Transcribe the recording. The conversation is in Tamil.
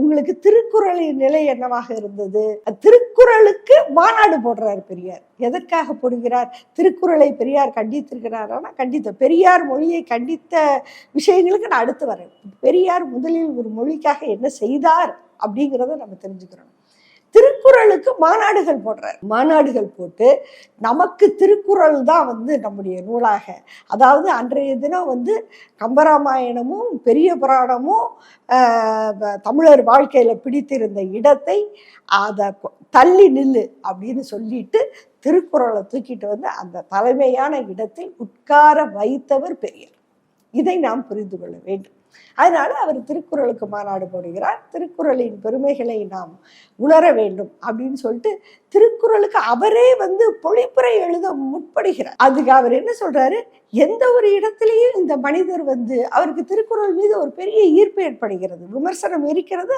உங்களுக்கு திருக்குறளின் நிலை என்னவாக இருந்தது? திருக்குறளுக்கு மாநாடு போடுறார் பெரியார். எதற்காக போடுகிறார்? திருக்குறளை பெரியார் கண்டித்திருக்கிறாரானா கண்டித்த பெரியார் மொழியை கண்டித்த விஷயங்களுக்கு நான் அடுத்து வரேன். பெரியார் முதலில் ஒரு மொழிக்காக என்ன செய்தார் அப்படிங்கிறத நம்ம தெரிஞ்சுக்கிறோம். திருக்குறளுக்கு மாநாடுகள் போடுறார். மாநாடுகள் போட்டு நமக்கு திருக்குறள் தான் வந்து நம்முடைய நூலாக. அதாவது அன்றைய தினம் வந்து கம்பராமாயணமும் பெரிய புராணமும் தமிழர் வாழ்க்கையில் பிடித்திருந்த இடத்தை அதை தள்ளி நில்லு அப்படின்னு சொல்லிட்டு திருக்குறளை தூக்கிட்டு வந்து அந்த தலைமையான இடத்தில் உட்கார வைத்தவர் பெரியர். இதை நாம் புரிந்து கொள்ள வேண்டும். அதனால அவர் திருக்குறளுக்கு மாநாடு போடுகிறார். திருக்குறளின் பெருமைகளை நாம் உணர வேண்டும் அப்படின்னு சொல்லிட்டு திருக்குறளுக்கு அவரே வந்து பொழிப்புரை எழுத முற்படுகிறார். அதுக்கு அவர் என்ன சொல்றாரு? எந்த ஒரு இடத்துலையும் இந்த மனிதர் வந்து அவருக்கு திருக்குறள் மீது ஒரு பெரிய ஈர்ப்பு ஏற்படுகிறது. விமர்சனம் இருக்கிறது.